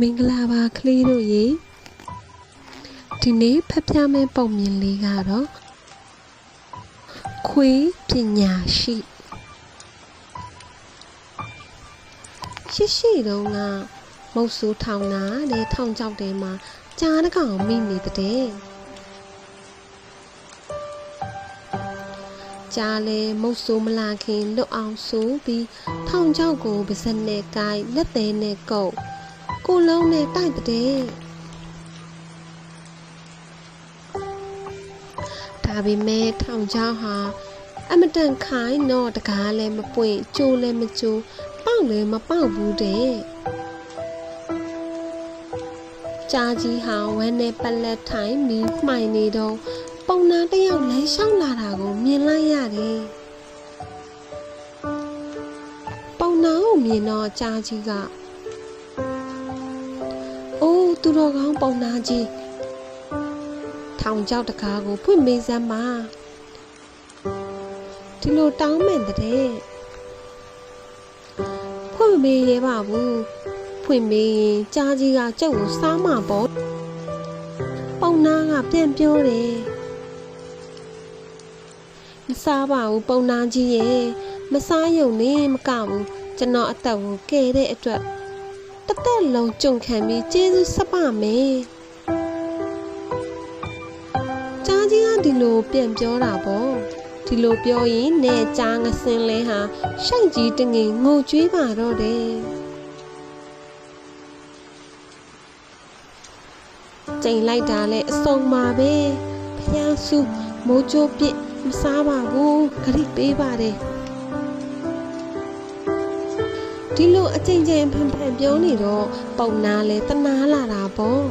မင်္ဂလာပါကလေးတို့ရေဒီနေ့ဖတ်ပြမယ့်ပုံမြင်လေးကတော့ခွေးပညာရှိရှိရှိတုန်းကမုတ်ဆိုးထောင်တာတဲ့ထောင်ချောက်တဲမှာကြားတကောင်မိနေတဲ့ကြားလဲမုတ်ဆိုးမလာခင်လွတ်အောင်ဆိုပြီးထောင်ချောက်ကိုပါစက်နဲ့ကိုက်လက်သေးနဲ့ကုတ် ကိုလုံးနဲ့တိုက်တဲ့ဒါပေမဲ့ထောင်ချောက်ဟာအမတန်ခိုင်းတော့တကားလည်းမပွင့်ကျိုးလည်းမကျိုးပေါက်လည်းမပေါက်ဘူးတဲ့ကြားကြီးဟာဝမ်းနဲ့ပလက်ထိုင်ပြီးမှိုင်နေတော့ပုံနာတစ်ယောက်လမ်းလျှောက်လာတာကိုမြင်လိုက်ရတယ်ပုံနာကိုမြင်တော့ကြားကြီးကအိုး သူတော်ကောင်းပုံနာကြီးထောင်ချောက်တကားကိုဖွင့်မေးစမ်းပါဒီလိုတောင်းမဲ့တဲ့ဖွင့်မေးရပါဘူးဖွင့်မေးရင်ကြားကြီးကကျုပ်ကိုစားမှာပေါ့ပုံနာကပြန်ပြောတယ်မစားပါဘူးပုံနာကြီးရဲ့မစားရုံနဲ့မကဘူးကျွန်တော်အသက်ကိုကယ်တဲ့အတွက် တစ်သက်လုံးကြုံခံပြီးကျေးဇူးဆက်ပါမယ်။ကြားကြီးကဒီလိုပြန်ပြောတာပေါ့။ဒီလိုပြောရင်နဲ့ကြားငစင်းလဲဟာရှိုက်ကြီးတငင်ငိုကြွေးပါတော့တယ်။ချိန်လိုက်တာလဲအစုံပါပဲ။ဖျားစုမိုးကြိုးပြစ်မစားပါဘူး။ခရစ်ပေးပါတယ်။ ဒီလိုအချိန်ချင်းဖန်ဖန်ပြောနေတော့ပုံနာလဲတနာလာတာပေါ့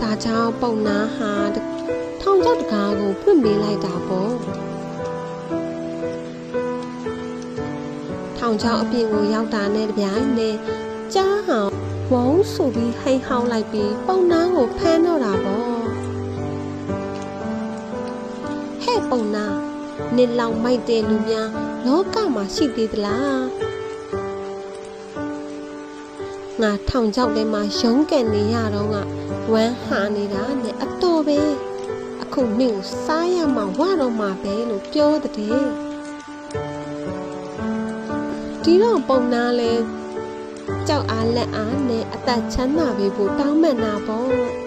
ဒါကြောင့်ပုံနာဟာထောင်ချောက်တကားကိုဖွင့်ပေးလိုက်တာပေါ့ထောင်ချောက်အပြင်ကိုရောက်တာနဲ့တပြိုင်နက်ကြားဟောင်ဝုန်းဆိုပြီးဟိန်ဟောင်းလိုက်ပြီးပုံနာကိုဖမ်းတော့တာပေါ့ဟဲ့ပုံနာ နစ်လောင်မိုက်တဲ့လူများလောကမှာရှိသေးသလားငါထောင်ချောက်ထဲမှာရုံးကန်နေရတော့ကဝမ်းဟာနေတာနဲ့အတော်ပဲအခုနင့်ကိုစားရမှဝတော့မှာပဲလို့ပြောတဲ့ဒီတော့ပုံနာလဲကြောက်အားလက်အားနဲ့အသက်ချမ်းသာပေးဖို့တောင်းပန်တာပေါ့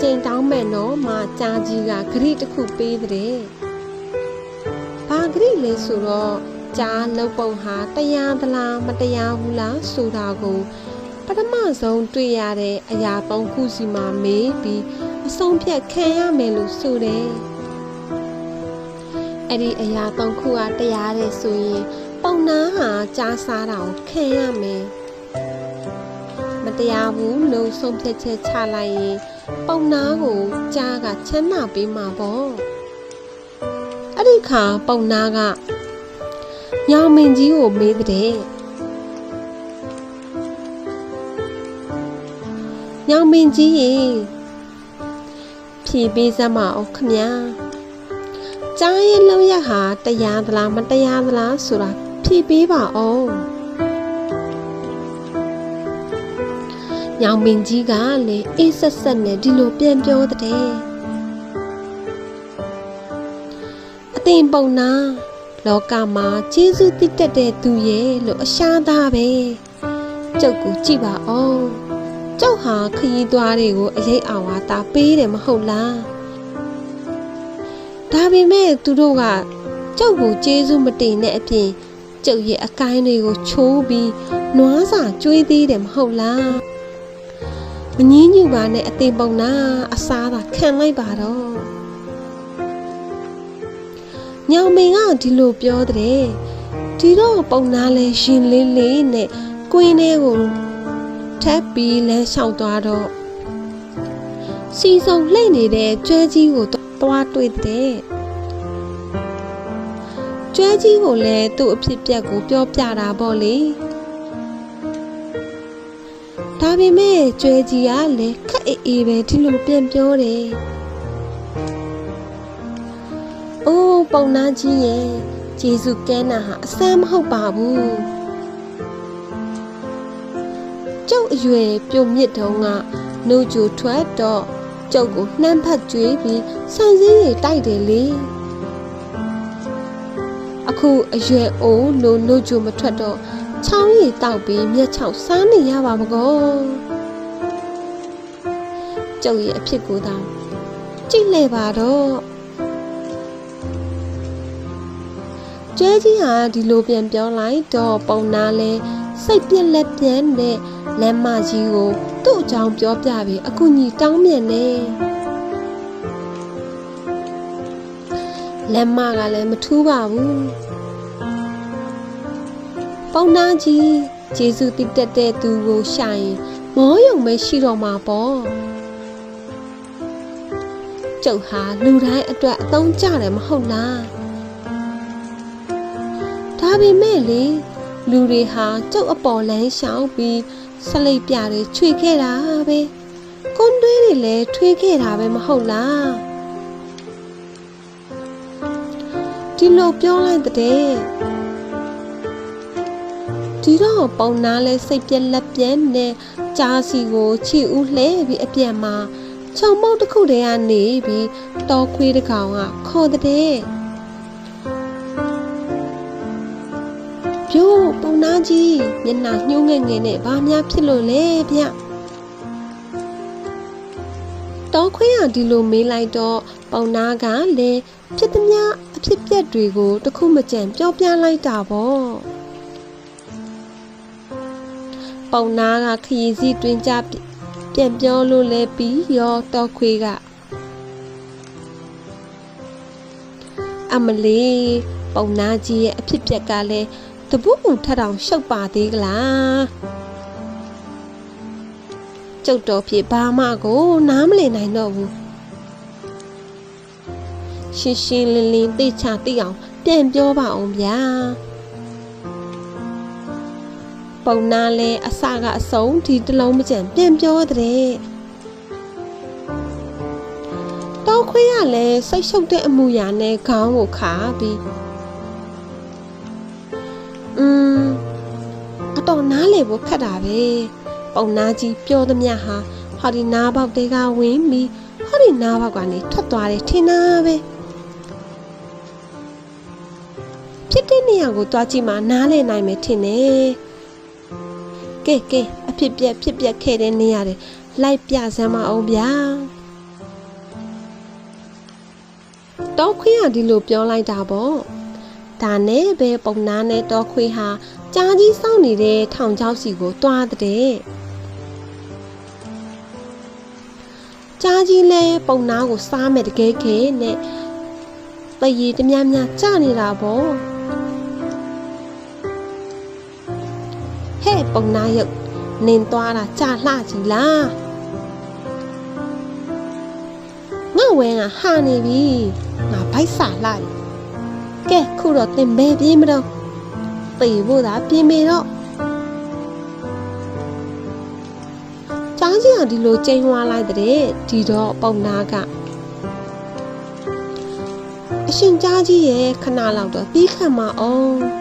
အကြိမ်ကြိမ်တောင်းမဲ့တော့မာကြာကြီးကဂရိတစ်ခုပေးတဲ့။ဘာဂရိလဲဆိုတော့ကြာလုံပုံဟာတရားသလားမတရားဘူးလားဆိုတာကိုပထမဆုံးတွေ့ရတဲ့အရာသုံးခုစီမှာမေးပြီးအဆုံးဖြတ်ခံရမယ်လို့ဆိုတယ်။အဲ့ဒီအရာသုံးခုကတရားတဲ့ဆိုရင်ပုံနာဟာကြားစားတာကိုခံရမယ်။မ တရားဘူးလို့ဆုံးဖြတ်ချက်ချလိုက်ရင်ပုံနာကိုကြားကချမ်းသာပေးမှာပေါ့အဲ့ဒီခါပုံနာကညောင်မင်းကြီးကိုမေးတဲ့ညောင်မင်းကြီးရေဖြေပေးစမ်းပါဦးခမညာကြားရဲ့လုံးရဟာတရားသလားမတရားသလားဆိုတာဖြေပေးပါဦး ညောင်မင်းကြီးကလည်းအေးဆက်ဆက်နဲ့ဒီလိုပြန်ပြောတဲ့အသိင်ပုံနာလောကမှာကျေးဇူးတည်တတ်တဲ့သူရဲ့လို့အရှားသားပဲကျုပ်ကိုကြည့်ပါဦးကျုပ်ဟာခရီးသွားတွေကိုအရေးအာဝါတာပေးတယ်မဟုတ်လားဒါပေမဲ့သူတို့ကကျုပ်ကိုကျေးဇူးမတင်တဲ့အပြင်ကျုပ်ရဲ့အကိုင်းတွေကိုချိုးပြီးနွားစာကျွေးသေးတယ်မဟုတ်လား မငင်းညူပါနဲ့အသိပုံနာအစားသာခံလိုက်ပါတော့ညောင်မင်းကဒီလိုပြောတဲ့ဒီတော့ပုံနာလဲရှင်လေးလေးနဲ့ကွင်းထဲကိုထပ်ပြီးလဲလျှောက်သွားတော့စီစုံလှိမ့်နေတဲ့ကျွဲကြီးကိုသွားတွေ့တဲ့ကျွဲကြီးကိုလည်းသူ့အဖြစ်ပြက်ကိုပြောပြတာပေါ့လေ ဒါပေမဲ့ကျွဲကြီးကလည်းခက်အေးအေးပဲဒီလိုပြန်ပြောတယ်။အိုးပုံနာကြီးရဲ့ဂျေစုကဲနာဟာအစမ်းမဟုတ်ပါဘူးကျုပ်အရွယ်ပြုံမြင့်တုံးကနှုတ်ကြိုထွက်တော့ကျုပ်ကိုနှမ်းဖက်ကြွေးပြီးဆန်စည်းရတိုက်တယ်လေအခုအရွယ်အိုးလို့နှုတ်ကြိုမထွက်တော့ ချောင်းရည်တောက်ပြီးမျက်ချောက်စားနေရပါမကောကျုပ်ရဲ့အဖြစ်ကိုသာကြည့်လဲပါတော့ကျဲကြီးဟာဒီလိုပြန်ပြောလိုက်တော့ပုံနာလဲစိတ်ပြက်လက်ပြန်တဲ့လက်မကြီးကိုသူ့အကြောင်းပြောပြပြီးအကူကြီးတောင်းမြန်နေလက်မကလည်းမထူးပါဘူး ပုံနာကြီးဂျေစုတိတက်တဲ့သူကိုရှာရင်မောယုံပဲရှိတော့မှာပေါ့ကျုပ်ဟာလူတိုင်းအတွက်အသုံးကျတယ်မဟုတ်လားဒါပေမဲ့လေလူတွေဟာကျုပ်အပေါ်လန်းရှောင်ပြီးဆလိပ်ပြတွေချွေခဲ့တာပဲကွန်တွေးတွေလည်းထွေးခဲ့တာပဲမဟုတ်လားဒီလိုပြောလိုက်တဲ့ ဒီတော့ပုံနာလဲစိတ်ပြက်လက်ပြဲနဲ့ကြားစီကိုချီဦးလှဲပြီးအပြက်မှာခြုံမုတ်တစ်ခုတည်းကနေပြီးတောခွေးတစ်ကောင်ကခေါ်တဲ့ပြိုးပုံနာကြီးမျက်နှာညှိုးငယ်ငယ်နဲ့ဘာများဖြစ်လို့လဲဗျတောခွေးကဒီလိုမေးလိုက်တော့ပုံနာကလည်းဖြစ်သမျှအဖြစ်ပြက်တွေကိုတစ်ခုမကြံပြောပြလိုက်တာပေါ့ ပုံနာကခရီးစီတွင်ကြပြန်ပြောလို့လဲပြီးရောတောခွေးကအမလီပုံနာကြီးရဲ့အဖြစ်ပြက်ကလည်းတပုတ်ထထောင်ရှုပ်ပါသေးကလားကျုပ်တော်ဖြစ်ဘာမှကိုနားမလည်နိုင်တော့ဘူးရှင်းရှင်းလင်းလင်းသိချသိအောင်ပြန်ပြောပါအောင်ဗျာ ပုံနာလဲအစကအဆုံးဒီတလုံးမကြံပြန်ပြောတဲ့တောခွေးကလည်းစိတ်ရှုပ်တဲ့အမူအရာနဲ့ခေါင်းကိုခါပြီးอืมအတော်နားလေဖို့ခက်တာပဲပုံနာကြီးပြောသမျှဟာဟောဒီနားပေါက်တွေကဝင်းပြီးဟောဒီနားပေါက်ကနေထွက်သွားတယ်ထင်တာပဲဖြစ်တဲ့နေရာကိုတွားကြည့်မှနားလည်နိုင်မယ်ထင်တယ် ကဲကဲအဖြစ်ပြက်ဖြစ်ပြက်ခဲ့တဲ့နေရာတွေလိုက်ပြစမ်းမအောင်ဗျာတော့ခွေးကဒီလိုပြောလိုက်တာပေါ့ဒါနဲ့ပဲပုံနာနဲ့တော့ခွေးဟာကြားကြီးစောင့်နေတဲ့ထောင်ချောက်စီကိုတွားတဲ့ကြားကြီးလဲပုံနာကိုစားမယ်တကယ်ခဲနဲ့တရေတများများကြနေတာပေါ့ ဟဲ့ပုံနာရုပ်နင်သွားတာကြာလှကြီးလားငါဝဲကဟာနေပြီငါဘိုက်စာလှပြီကဲခုတော့သင်ဘယ်ပြေးမတော့သေဖို့သာပြင်မေတော့ကြားကြီးကဒီလိုကျိန်ဝါလိုက်တဲ့ဒီတော့ပုံနာကအရှင်ကြားကြီးရဲ့ခဏလောက်တော့ပြီးခံမအောင်ဟာ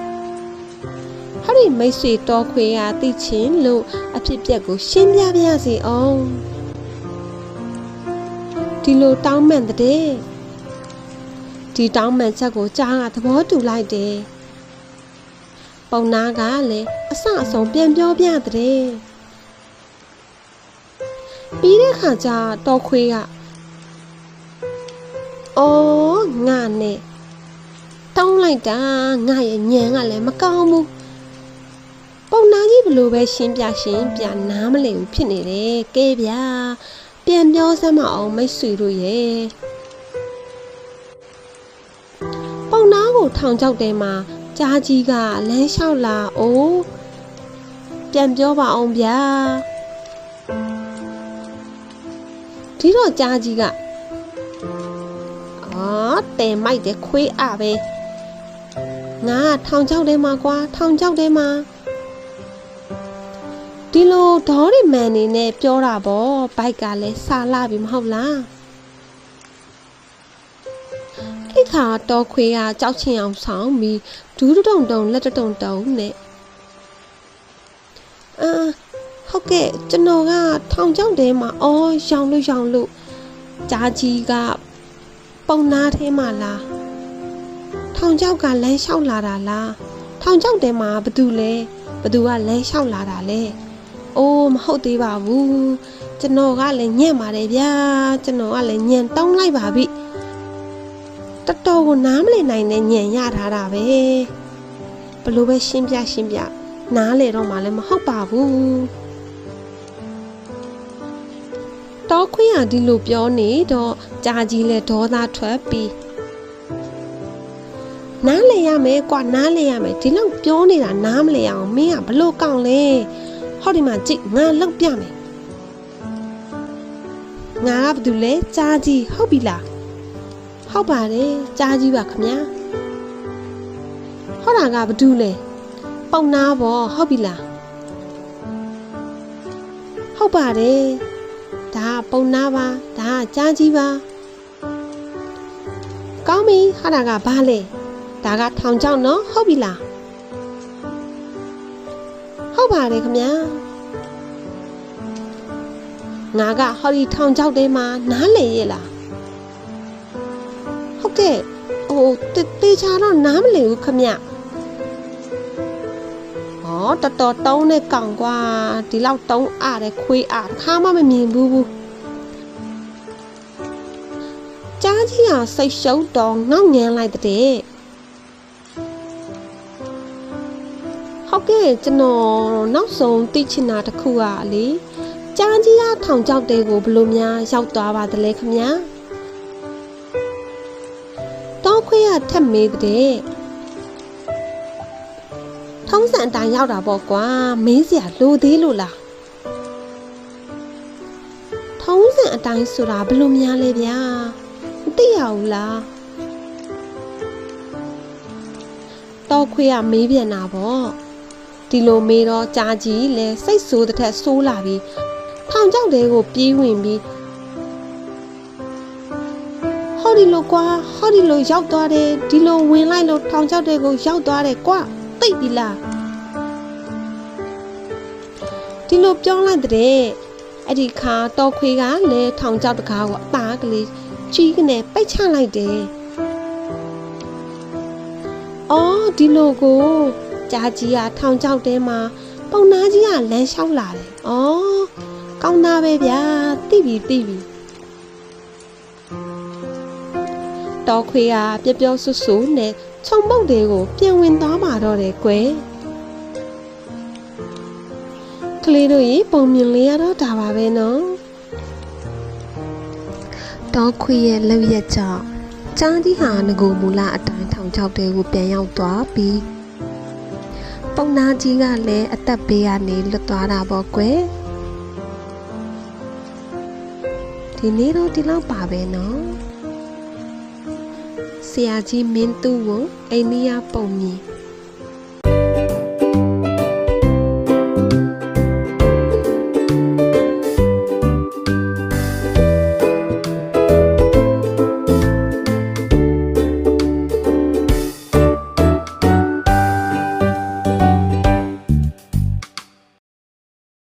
ဒီမိတ်ဆွေတော်ခွေကသိချင်းလို့အဖြစ်ပြက်ကို ရှင်းပြပြရစီအောင်ဒီလိုတောင်းမှန်တဲ့ဒီတောင်းမှန်ချက်ကိုကြားကသဘောတူလိုက်တယ်ပုံနာကလည်းအဆအဆုံးပြန်ပြောပြတဲ့ပြီးတဲ့ခါကျတော်ခွေးကအော်ငါနဲ့တောင်းလိုက်တာငါရဲ့ညံကလည်းမကောင်းဘူး ပုံနာကြီးဘလို့ပဲရှင်းပြရှင်းပြနားမလည်ဘူးဖြစ်နေတယ်ကဲဗျာပြန်ပြောစမ်းမအောင်မိတ်ဆွေတို့ရဲ့ပုံနာကိုထောင်ချောက်တဲမှာကြားကြီးကလမ်းလျှောက်လာအိုးပြန်ပြောပါအောင်ဗျာဒီတော့ကြားကြီးကအာတဲမိုက်တဲ့ခွေးအပဲငါထောင်ချောက်တဲမှာကွာထောင်ချောက်တဲမှာ ဒီလိုဒေါ်ရီမန်နေနဲ့ပြောတာပေါ့ဘိုက်ကလည်းစာလာပြီမဟုတ်လားအဲ့ခါတော်ခွေကကြောက်ချင်အောင်ဆောင်ပြီးဒူးတုံတုံလက်တုံတုံနဲ့အာဟုတ်ကဲ့ကျွန်တော်ကထောင်ချောက်ထဲမှာအော်ရောင်လို့ရောင်လို့ကြားကြီးကပုံနာထဲမှာလားထောင်ချောက်ကလမ်းလျှောက်လာတာလားထောင်ချောက်ထဲမှာဘသူလဲဘသူကလမ်းလျှောက်လာတာလဲ အိုးမဟုတ်သေးပါဘူးကျွန်တော်ကလည်းညံ့ပါတယ်ဗျာကျွန်တော်ကလည်းညံတောင်းလိုက်ပါပြီတော်တော်ကိုနားမလည်နိုင်တဲ့ညံရထားတာပဲဘလို့ပဲရှင်းပြရှင်းပြနားလေတော့မှလည်းမဟုတ်ပါဘူးတော့ခွင့်ရဒီလိုပြောနေတော့ကြာကြီးလဲဒေါသထွက်ပြီးနားလေရမယ်ကွာနားလေရမယ်ဒီလောက်ပြောနေတာနားမလဲအောင်မင်းကဘလို့ကောင်းလဲ ဟောဒီမှာကြည့်ငါလောက်ပြမယ်ငါကဘာတူလဲကြာကြီးဟုတ်ပြီလားဟုတ်ပါတယ်ကြားကြီးပါခမညာဟောတာကဘာတူလဲပုံနာပေါ့ဟုတ်ပြီလားဟုတ်ပါတယ်ဒါကပုံနာပါဒါကကြားကြီးပါကောင်းပြီဟောတာကဘာလဲဒါကထောင်ချောင်းနော်ဟုတ်ပြီလား ဟုတ်ပါတယ်ခမညာငါကဟောဒီထောင်ချောက်တဲမှာနားလေရဲ့လားဟုတ်ကဲ့ဟိုတေတေချာတော့နားမလည်ဘူးခမဟောတော်တော်တုံးနဲ့ကောင်ကွာဒီလောက်တုံးအားတဲ့ခွေးအားတစ်ခါမှမမြင်ဘူးဘူးကြားကြီးဟာစိတ်ရှုပ်တော့ငေါငန်းလိုက်တဲ့ ကဲ့ကျွန်တော်နောက်ဆုံးသိချင်တာတစ်ခုကလေကြားကြီးကထောင်ချောက်တဲကိုဘယ်လိုများရောက်သွားပါသလဲခမညာတောခွေးရထက်မေးတဲ့ထုံးစံအတိုင်းရောက်တာပေါ့ကွာမင်းစရာလိုသေးလို့လားထုံးစံအတိုင်းဆိုတာဘယ်လိုများလဲဗျာမသိရဘူးလားတောခွေးရမေးပြန်တာပေါ့ ဒီလိုမေးတော့ကြာကြီးလဲစိတ်ဆိုးတဲ့ထက်ဆိုးလာပြီးထောင်ချောက်တဲကိုပြေးဝင်ပြီးဟောဒီလိုကွာဟောဒီလိုရောက်သွားတယ်ဒီလိုဝင်လိုက်လို့ထောင်ချောက်တဲ့ကိုရောက်သွားတယ်ကွာသိပြီလားဒီလိုပြောလိုက်တဲ့အဲ့ဒီခါတော်ခွေကလည်းထောင်ချောက်တကားကိုအသားကလေးကြီးကနေပိတ်ချလိုက်တယ်အော်ဒီလိုကို ကြာကြီးကထောင်ချောက်တဲမှာပုံနာကြီးကလမ်းလျှောက်လာတယ်အော်ကောင်းသားပဲဗျာသိပြီသိပြီတော်ခွေကပြက်ပြောဆူဆူနဲ့ခြုံပုတ်တွေကိုပြန်ဝင်သွားမှာတော့တယ်ကွယ်ကလေးတို့ရေပုံမြင်လေးရတော့ဒါပါပဲနော်တော်ခွေရဲ့လက်ရက်ကြောင့်ចောင်းကြီးဟာငကိုမူလအတိုင်းထောင်ချောက်တွေကိုပြန်ရောက်သွားပြီး ပုံနာကြီးကလည်းအသက်ဘေးကနေလွတ်သွားတာပေါ့ကွယ်ဒီနေ့တော့ဒီလောက်ပါပဲနော်ဆရာကြီးမင်းသူ့ကိုအိန္ဒိယပုံမြင်